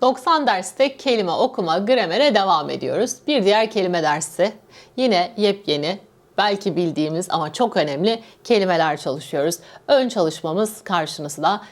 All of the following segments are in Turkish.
90 derste kelime okuma, gramere devam ediyoruz. Bir diğer kelime dersi. Yine yepyeni, belki bildiğimiz ama çok önemli kelimeler çalışıyoruz. Ön çalışmamız karşınızda.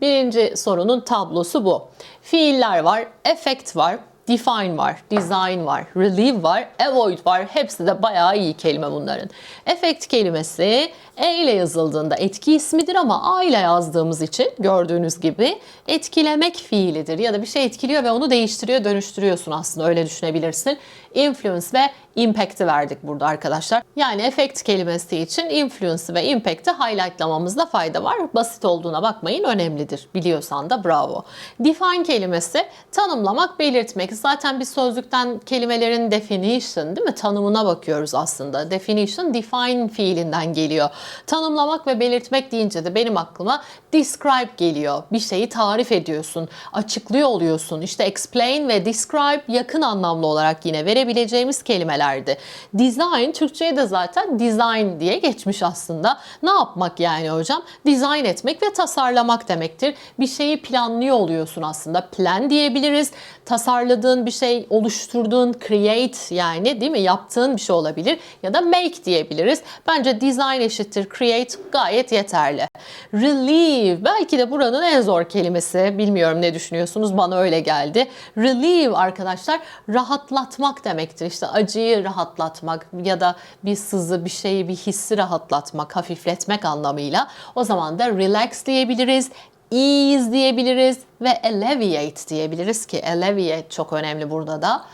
Birinci sorunun tablosu bu. Fiiller var, effect var, define var, design var, relieve var, avoid var. Hepsi de bayağı iyi kelime bunların. Effect kelimesi E ile yazıldığında etki ismidir ama A ile yazdığımız için gördüğünüz gibi etkilemek fiilidir. Ya da bir şey etkiliyor ve onu değiştiriyor, dönüştürüyorsun aslında öyle düşünebilirsin. Influence ve impact'i verdik burada arkadaşlar. Yani effect kelimesi için influence ve impact'i highlightlamamızda fayda var. Basit olduğuna bakmayın önemlidir. Biliyorsan da bravo. Define kelimesi tanımlamak, belirtmek. Zaten bir sözlükten kelimelerin definition değil mi? Tanımına bakıyoruz aslında. Definition define fiilinden geliyor. Tanımlamak ve belirtmek deyince de benim aklıma describe geliyor. Bir şeyi tarif ediyorsun, açıklıyor oluyorsun. İşte explain ve describe yakın anlamlı olarak yine verebileceğimiz kelimelerdi. Design Türkçe'ye de zaten design diye geçmiş aslında. Ne yapmak yani hocam? Design etmek ve tasarlamak demektir. Bir şeyi planlıyor oluyorsun aslında. Plan diyebiliriz. Tasarladığın bir şey, oluşturduğun create yani değil mi? Yaptığın bir şey olabilir ya da make diyebiliriz. Bence design eşittir create gayet yeterli. Relieve belki de buranın en zor kelimesi. Bilmiyorum ne düşünüyorsunuz bana öyle geldi. Relieve arkadaşlar rahatlatmak demektir. İşte acıyı rahatlatmak ya da bir sızı, bir şeyi, bir hissi rahatlatmak, hafifletmek anlamıyla. O zaman da relax diyebiliriz, ease diyebiliriz ve alleviate diyebiliriz ki alleviate çok önemli burada da.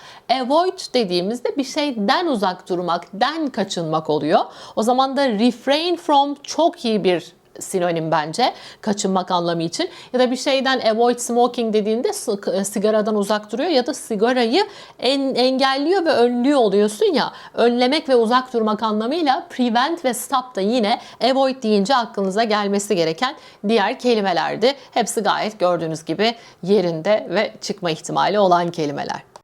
Avoid dediğimizde bir şeyden uzak durmak, den kaçınmak oluyor. O zaman da refrain from çok iyi bir sinonim bence kaçınmak anlamı için ya da bir şeyden avoid smoking dediğinde sigaradan uzak duruyor ya da sigarayı en, engelliyor ve önlüyor oluyorsun ya önlemek ve uzak durmak anlamıyla prevent ve stop da yine avoid deyince aklınıza gelmesi gereken diğer kelimelerdi. Hepsi gayet gördüğünüz gibi yerinde ve çıkma ihtimali olan kelimeler.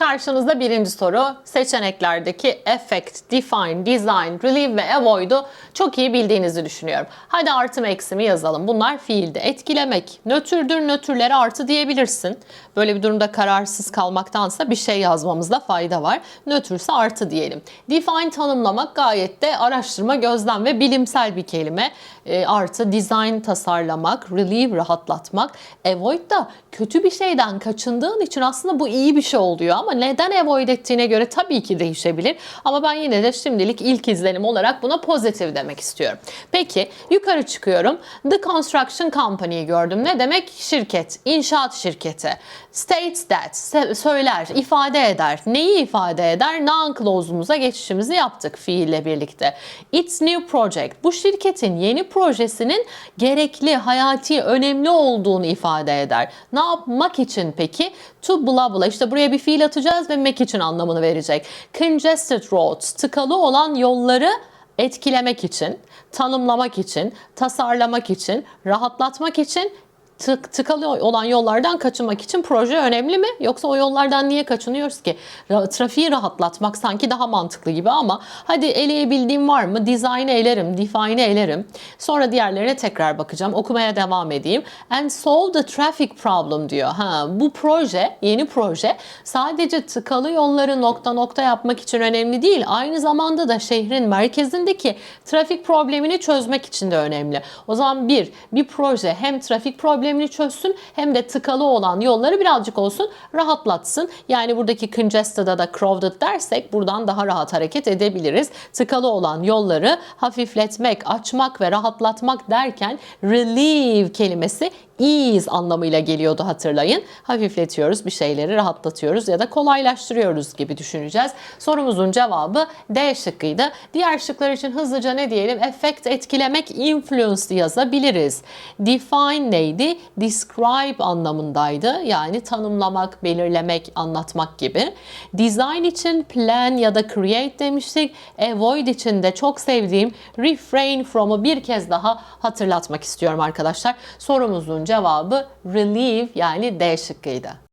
Karşınızda birinci soru. Seçeneklerdeki effect, define, design, relieve ve avoid'u çok iyi bildiğinizi düşünüyorum. Hadi artı mı eksi mi yazalım. Bunlar fiilde. Etkilemek. Nötrdür, nötrlere artı diyebilirsin. Böyle bir durumda kararsız kalmaktansa bir şey yazmamızda fayda var. Nötrse artı diyelim. Define tanımlamak gayet de araştırma, gözlem ve bilimsel bir kelime. E, artı design tasarlamak, relieve rahatlatmak. Avoid da kötü bir şeyden kaçındığın için aslında bu iyi bir şey oluyor ama neden avoid ettiğine göre tabii ki değişebilir. Ama ben yine de şimdilik ilk izlenim olarak buna pozitif demek istiyorum. Peki yukarı çıkıyorum. The Construction Company'yi gördüm. Ne demek? Şirket, inşaat şirketi. States that, söyler, ifade eder. Neyi ifade eder? Noun clause'umuza geçişimizi yaptık fiille birlikte. It's new project. Bu şirketin yeni projesinin gerekli, hayati, önemli olduğunu ifade eder. Ne yapmak için peki? To blah blah. İşte buraya bir fiil atacağız ve make için anlamını verecek. Congested roads. Tıkalı olan yolları etkilemek için, tanımlamak için, tasarlamak için, rahatlatmak için tık, tıkalı olan yollardan kaçınmak için proje önemli mi? Yoksa o yollardan niye kaçınıyoruz ki? Trafiği rahatlatmak sanki daha mantıklı gibi ama hadi eleyebildiğim var mı? Design'ı elerim, define'ı elerim. Sonra diğerlerine tekrar bakacağım. Okumaya devam edeyim. And solve the traffic problem diyor. Ha, bu proje, yeni proje sadece tıkalı yolları nokta nokta yapmak için önemli değil. Aynı zamanda da şehrin merkezindeki trafik problemini çözmek için de önemli. O zaman bir, bir proje hem trafik problemi problemini çözsün hem de tıkalı olan yolları birazcık olsun rahatlatsın. Yani buradaki congested'a da crowded dersek buradan daha rahat hareket edebiliriz. Tıkalı olan yolları hafifletmek, açmak ve rahatlatmak derken relieve kelimesi ease anlamıyla geliyordu hatırlayın. Hafifletiyoruz, bir şeyleri rahatlatıyoruz ya da kolaylaştırıyoruz gibi düşüneceğiz. Sorumuzun cevabı D şıkkıydı. Diğer şıklar için hızlıca ne diyelim? Effect etkilemek, influence yazabiliriz. Define neydi? Describe anlamındaydı. Yani tanımlamak, belirlemek, anlatmak gibi. Design için plan ya da create demiştik. Avoid için de çok sevdiğim refrain from'u bir kez daha hatırlatmak istiyorum arkadaşlar. Sorumuzun cevabı relieve yani D şıkkıydı.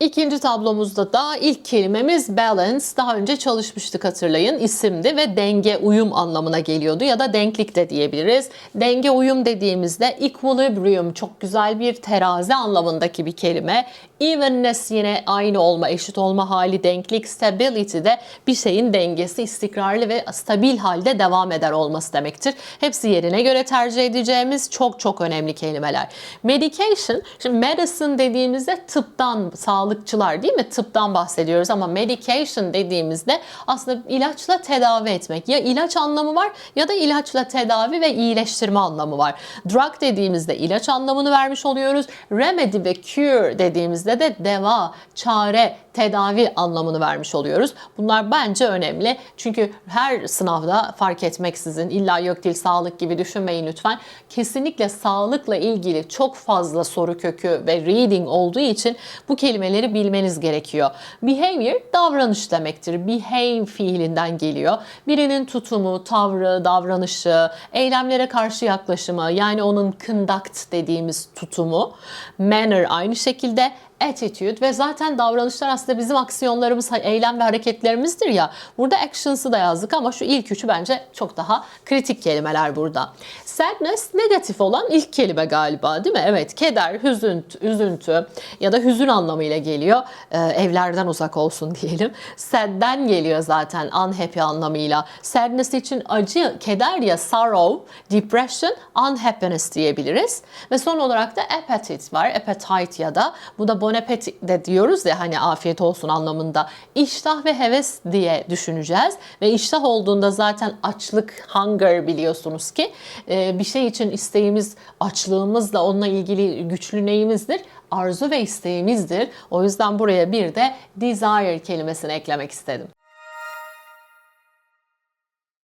İkinci tablomuzda da ilk kelimemiz balance. Daha önce çalışmıştık hatırlayın. İsimdi ve denge, uyum anlamına geliyordu ya da denklik de diyebiliriz. Denge, uyum dediğimizde equilibrium çok güzel bir terazi anlamındaki bir kelime. Evenness yine aynı olma, eşit olma hali, denklik, stability de bir şeyin dengesi, istikrarlı ve stabil halde devam eder olması demektir. Hepsi yerine göre tercih edeceğimiz çok çok önemli kelimeler. Medication, şimdi medicine dediğimizde tıptan, sağlıkçılar değil mi? Tıptan bahsediyoruz ama medication dediğimizde aslında ilaçla tedavi etmek. Ya ilaç anlamı var ya da ilaçla tedavi ve iyileştirme anlamı var. Drug dediğimizde ilaç anlamını vermiş oluyoruz. Remedy ve cure dediğimizde de deva, çare, tedavi anlamını vermiş oluyoruz. Bunlar bence önemli. Çünkü her sınavda fark etmeksizin illa yok değil sağlık gibi düşünmeyin lütfen. Kesinlikle sağlıkla ilgili çok fazla soru kökü ve reading olduğu için bu kelimeleri bilmeniz gerekiyor. Behavior davranış demektir. Behave fiilinden geliyor. Birinin tutumu, tavrı, davranışı, eylemlere karşı yaklaşımı yani onun conduct dediğimiz tutumu. Manner aynı şekilde attitude ve zaten davranışlar aslında bizim aksiyonlarımız, eylem ve hareketlerimizdir ya. Burada actions'ı da yazdık ama şu ilk üçü bence çok daha kritik kelimeler burada. Sadness negatif olan ilk kelime galiba değil mi? Evet, keder, hüzüntü, üzüntü ya da hüzün anlamıyla geliyor. Ee, evlerden uzak olsun diyelim. Sad'den geliyor zaten unhappy anlamıyla. Sadness için acı, keder ya sorrow, depression, unhappiness diyebiliriz. Ve son olarak da appetite var. Appetite ya da bu da bon appetit de diyoruz ya hani afiyet olsun anlamında. İştah ve heves diye düşüneceğiz. Ve iştah olduğunda zaten açlık, hunger biliyorsunuz ki e, bir şey için isteğimiz, açlığımızla onunla ilgili güçlü neyimizdir? Arzu ve isteğimizdir. O yüzden buraya bir de desire kelimesini eklemek istedim.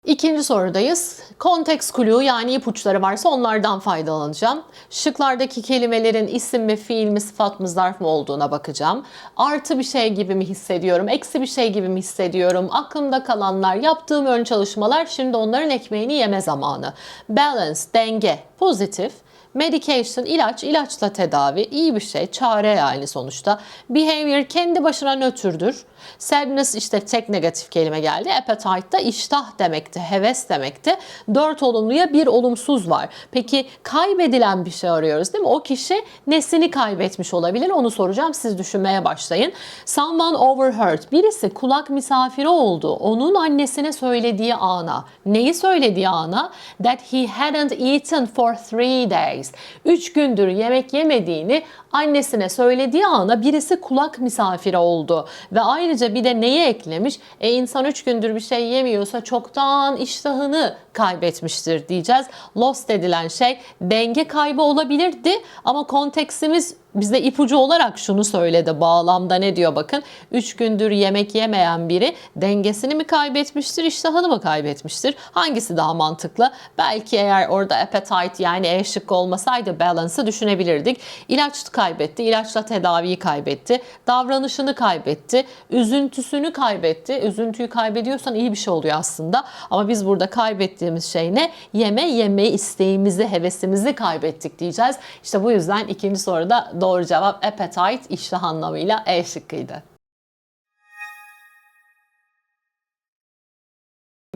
İkinci sorudayız. Context clue yani ipuçları varsa onlardan faydalanacağım. Şıklardaki kelimelerin isim mi, fiil mi, sıfat mı, zarf mı olduğuna bakacağım. Artı bir şey gibi mi hissediyorum, eksi bir şey gibi mi hissediyorum, aklımda kalanlar, yaptığım ön çalışmalar şimdi onların ekmeğini yeme zamanı. Balance, denge, pozitif. Medication, ilaç, ilaçla tedavi, iyi bir şey, çare yani sonuçta. Behavior kendi başına nötrdür. Sadness işte tek negatif kelime geldi. Appetite da iştah demekti, heves demekti. Dört olumluya bir olumsuz var. Peki kaybedilen bir şey arıyoruz değil mi? O kişi nesini kaybetmiş olabilir? Onu soracağım. Siz düşünmeye başlayın. Someone overheard. Birisi kulak misafiri oldu. Onun annesine söylediği ana. Neyi söylediği ana? That he hadn't eaten for three days. Üç gündür yemek yemediğini annesine söylediği ana birisi kulak misafiri oldu. Ve ayrıca bir de neyi eklemiş? E insan 3 gündür bir şey yemiyorsa çoktan iştahını kaybetmiştir diyeceğiz. Lost edilen şey denge kaybı olabilirdi ama konteksimiz bize ipucu olarak şunu söyledi. Bağlamda ne diyor bakın. 3 gündür yemek yemeyen biri dengesini mi kaybetmiştir, iştahını mı kaybetmiştir? Hangisi daha mantıklı? Belki eğer orada appetite yani E şıkkı olmasaydı balance'ı düşünebilirdik. İlaç kaybetti, ilaçla tedaviyi kaybetti, davranışını kaybetti, üzüntüsünü kaybetti. Üzüntüyü kaybediyorsan iyi bir şey oluyor aslında. Ama biz burada kaybettiğimiz şey ne? Yeme, yemeyi isteğimizi, hevesimizi kaybettik diyeceğiz. İşte bu yüzden ikinci soruda doğru cevap appetite iştah anlamıyla E şıkkıydı.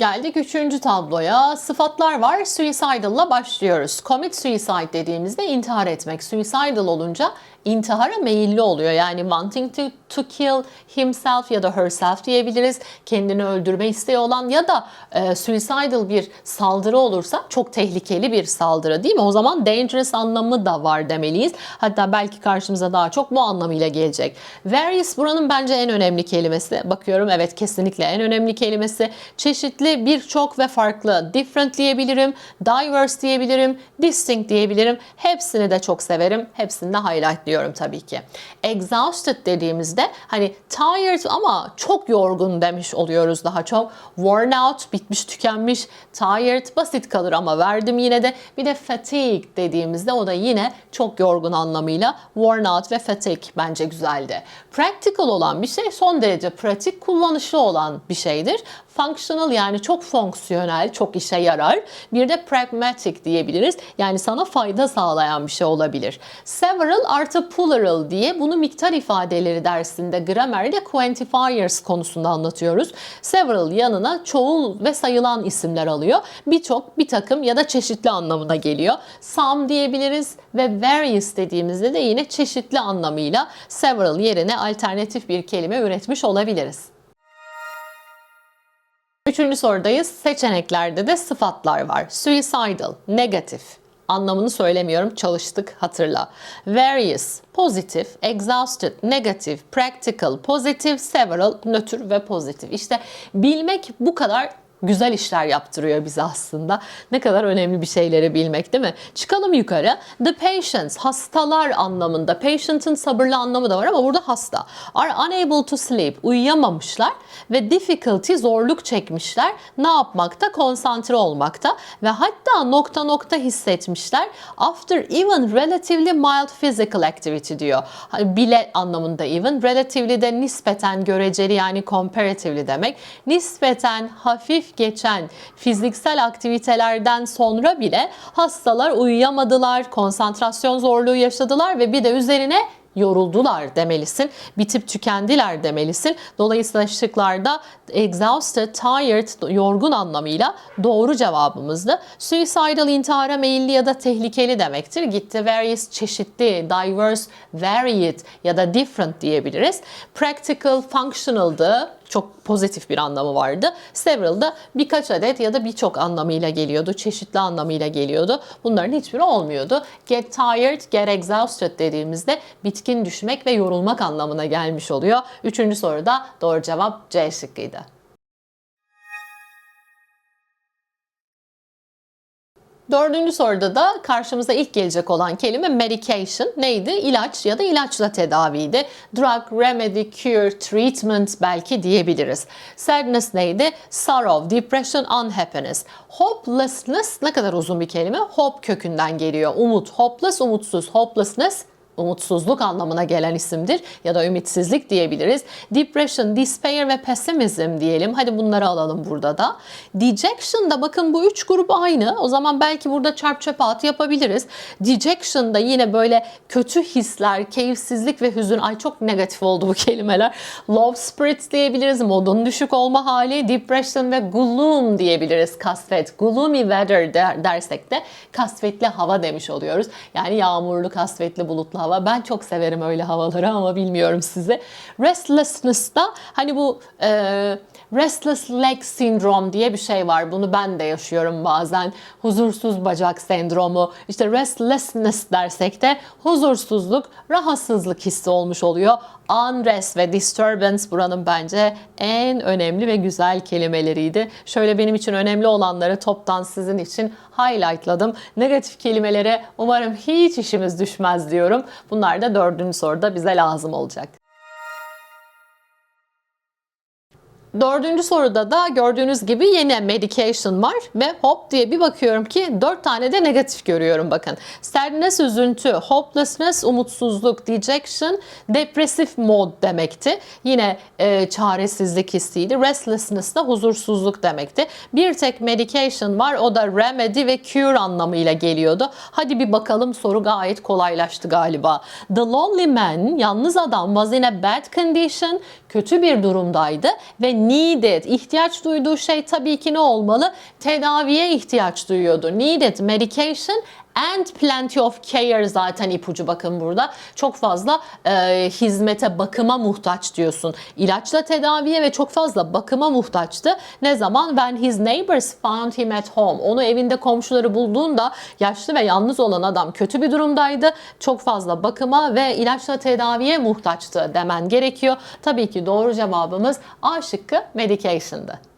Geldik üçüncü tabloya. Sıfatlar var. Suicidal'la başlıyoruz. Commit suicide dediğimizde intihar etmek. Suicidal olunca intihara meyilli oluyor. Yani wanting to, to kill himself ya da herself diyebiliriz. Kendini öldürme isteği olan ya da e, suicidal bir saldırı olursa çok tehlikeli bir saldırı değil mi? O zaman dangerous anlamı da var demeliyiz. Hatta belki karşımıza daha çok bu anlamıyla gelecek. Various buranın bence en önemli kelimesi. Bakıyorum evet kesinlikle en önemli kelimesi. Çeşitli, birçok ve farklı. Different diyebilirim, diverse diyebilirim, distinct diyebilirim. Hepsini de çok severim. Hepsini de highlight tabii ki. Exhausted dediğimizde hani tired ama çok yorgun demiş oluyoruz daha çok. Worn out, bitmiş, tükenmiş. Tired basit kalır ama verdim yine de. Bir de fatigue dediğimizde o da yine çok yorgun anlamıyla. Worn out ve fatigue bence güzeldi. Practical olan bir şey son derece pratik, kullanışlı olan bir şeydir. Functional yani çok fonksiyonel, çok işe yarar. Bir de pragmatic diyebiliriz. Yani sana fayda sağlayan bir şey olabilir. Several artı plural diye bunu miktar ifadeleri dersinde gramerde quantifiers konusunda anlatıyoruz. Several yanına çoğul ve sayılan isimler alıyor. Birçok, bir takım ya da çeşitli anlamına geliyor. Some diyebiliriz ve various dediğimizde de yine çeşitli anlamıyla several yerine alternatif bir kelime üretmiş olabiliriz. Üçüncü sorudayız. Seçeneklerde de sıfatlar var. Suicidal, negatif. Anlamını söylemiyorum, çalıştık, hatırla. Various, pozitif, exhausted, negatif, practical, positive, several, nötr ve pozitif. İşte bilmek bu kadar güzel işler yaptırıyor bize aslında. Ne kadar önemli bir şeyleri bilmek değil mi? Çıkalım yukarı. The patients, hastalar anlamında. Patient'ın sabırlı anlamı da var ama burada hasta. Are unable to sleep, uyuyamamışlar ve difficulty, zorluk çekmişler. Ne yapmakta? Konsantre olmakta ve hatta nokta nokta hissetmişler. After even relatively mild physical activity diyor. Bile anlamında even. Relatively de nispeten göreceli yani comparatively demek. Nispeten hafif geçen fiziksel aktivitelerden sonra bile hastalar uyuyamadılar, konsantrasyon zorluğu yaşadılar ve bir de üzerine yoruldular demelisin. Bitip tükendiler demelisin. Dolayısıyla şıklarda exhausted, tired, yorgun anlamıyla doğru cevabımızdı. Suicidal intihara meyilli ya da tehlikeli demektir. Gitti various çeşitli, diverse, varied ya da different diyebiliriz. Practical, functional'dı çok pozitif bir anlamı vardı. Several da birkaç adet ya da birçok anlamıyla geliyordu. Çeşitli anlamıyla geliyordu. Bunların hiçbiri olmuyordu. Get tired, get exhausted dediğimizde bitkin düşmek ve yorulmak anlamına gelmiş oluyor. Üçüncü soruda doğru cevap C şıkkıydı. Dördüncü soruda da karşımıza ilk gelecek olan kelime medication neydi? İlaç ya da ilaçla tedaviydi. Drug, remedy, cure, treatment belki diyebiliriz. Sadness neydi? Sorrow, depression, unhappiness. Hopelessness ne kadar uzun bir kelime? Hope kökünden geliyor. Umut, hopeless, umutsuz. Hopelessness umutsuzluk anlamına gelen isimdir ya da ümitsizlik diyebiliriz. Depression, despair ve pessimism diyelim. Hadi bunları alalım burada da. Dejection da bakın bu üç grup aynı. O zaman belki burada çarp çöp at yapabiliriz. Dejection da yine böyle kötü hisler, keyifsizlik ve hüzün. Ay çok negatif oldu bu kelimeler. Low spirits diyebiliriz. Modun düşük olma hali. Depression ve gloom diyebiliriz. Kasvet. Gloomy weather der, dersek de kasvetli hava demiş oluyoruz. Yani yağmurlu, kasvetli, bulutlu hava. Ben çok severim öyle havaları ama bilmiyorum size. Restlessness da hani bu e, restless leg syndrome diye bir şey var. Bunu ben de yaşıyorum bazen. Huzursuz bacak sendromu. İşte restlessness dersek de huzursuzluk, rahatsızlık hissi olmuş oluyor. Unrest ve disturbance buranın bence en önemli ve güzel kelimeleriydi. Şöyle benim için önemli olanları toptan sizin için highlightladım. Negatif kelimelere umarım hiç işimiz düşmez diyorum. Bunlar da dördüncü soruda bize lazım olacak. Dördüncü soruda da gördüğünüz gibi yine medication var ve hop diye bir bakıyorum ki dört tane de negatif görüyorum bakın. Sadness üzüntü, hopelessness umutsuzluk, dejection depresif mod demekti. Yine e, çaresizlik hissiydi. Restlessness da huzursuzluk demekti. Bir tek medication var o da remedy ve cure anlamıyla geliyordu. Hadi bir bakalım soru gayet kolaylaştı galiba. The lonely man, yalnız adam was in a bad condition, kötü bir durumdaydı ve needed, ihtiyaç duyduğu şey tabii ki ne olmalı? Tedaviye ihtiyaç duyuyordu. Needed medication and plenty of care zaten ipucu bakın burada. Çok fazla e, hizmete, bakıma muhtaç diyorsun. İlaçla tedaviye ve çok fazla bakıma muhtaçtı. Ne zaman? When his neighbors found him at home. Onu evinde komşuları bulduğunda yaşlı ve yalnız olan adam kötü bir durumdaydı. Çok fazla bakıma ve ilaçla tedaviye muhtaçtı demen gerekiyor. Tabii ki doğru cevabımız A şıkkı medication'dı.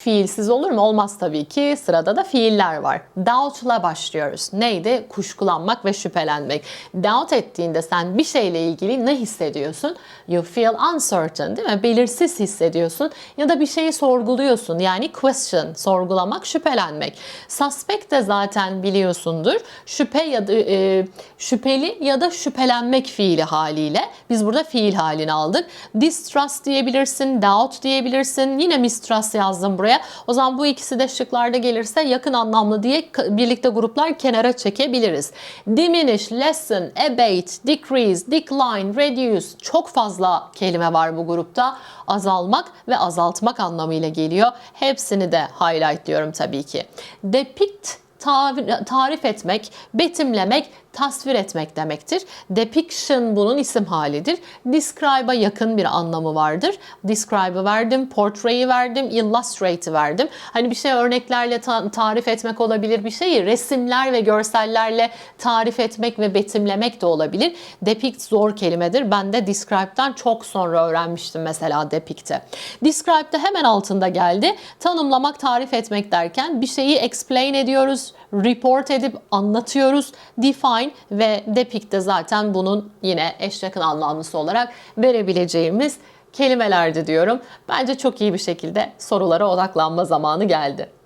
Fiilsiz olur mu? Olmaz tabii ki. Sırada da fiiller var. Doubt'la başlıyoruz. Neydi? Kuşkulanmak ve şüphelenmek. Doubt ettiğinde sen bir şeyle ilgili ne hissediyorsun? You feel uncertain değil mi? Belirsiz hissediyorsun ya da bir şeyi sorguluyorsun. Yani question, sorgulamak, şüphelenmek. Suspect de zaten biliyorsundur. Şüphe ya da e, şüpheli ya da şüphelenmek fiili haliyle. Biz burada fiil halini aldık. Distrust diyebilirsin, doubt diyebilirsin. Yine mistrust yazdım buraya. O zaman bu ikisi de şıklarda gelirse yakın anlamlı diye birlikte gruplar kenara çekebiliriz. Diminish, lessen, abate, decrease, decline, reduce çok fazla kelime var bu grupta. Azalmak ve azaltmak anlamıyla geliyor. Hepsini de highlightlıyorum tabii ki. Depict tar- tarif etmek, betimlemek, tasvir etmek demektir. Depiction bunun isim halidir. Describe'a yakın bir anlamı vardır. Describe'ı verdim, portray'i verdim, illustrate'i verdim. Hani bir şey örneklerle ta- tarif etmek olabilir bir şeyi. Resimler ve görsellerle tarif etmek ve betimlemek de olabilir. Depict zor kelimedir. Ben de describe'dan çok sonra öğrenmiştim mesela depict'i. Describe'de hemen altında geldi. Tanımlamak, tarif etmek derken bir şeyi explain ediyoruz, report edip anlatıyoruz. Define ve depict de zaten bunun yine eş yakın anlamlısı olarak verebileceğimiz kelimelerdi diyorum. Bence çok iyi bir şekilde sorulara odaklanma zamanı geldi.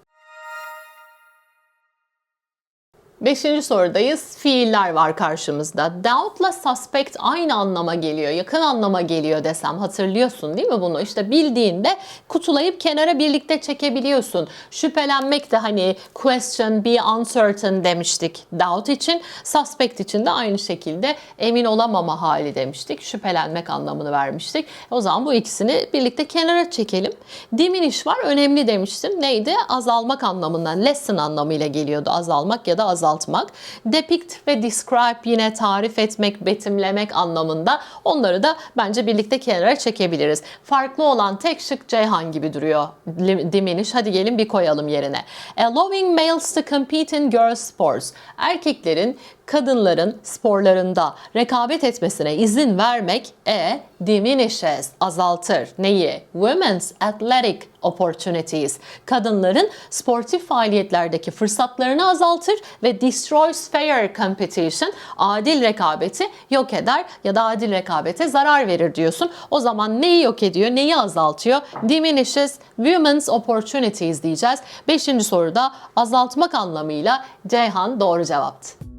Beşinci sorudayız. Fiiller var karşımızda. Doubt'la suspect aynı anlama geliyor, yakın anlama geliyor desem hatırlıyorsun değil mi bunu? İşte bildiğinde kutulayıp kenara birlikte çekebiliyorsun. Şüphelenmek de hani question, be uncertain demiştik doubt için. Suspect için de aynı şekilde emin olamama hali demiştik. Şüphelenmek anlamını vermiştik. O zaman bu ikisini birlikte kenara çekelim. Diminish var, önemli demiştim. Neydi? Azalmak anlamından, lessen anlamıyla geliyordu. Azalmak ya da azaltmak. Depict ve describe yine tarif etmek, betimlemek anlamında. Onları da bence birlikte kenara çekebiliriz. Farklı olan tek şık Ceyhan gibi duruyor. Diminish. Hadi gelin bir koyalım yerine. Allowing males to compete in girls sports. Erkeklerin kadınların sporlarında rekabet etmesine izin vermek e diminishes azaltır. Neyi? Women's athletic opportunities. Kadınların sportif faaliyetlerdeki fırsatlarını azaltır ve destroys fair competition. Adil rekabeti yok eder ya da adil rekabete zarar verir diyorsun. O zaman neyi yok ediyor, neyi azaltıyor? Diminishes women's opportunities diyeceğiz. Beşinci soruda azaltmak anlamıyla Ceyhan doğru cevaptı.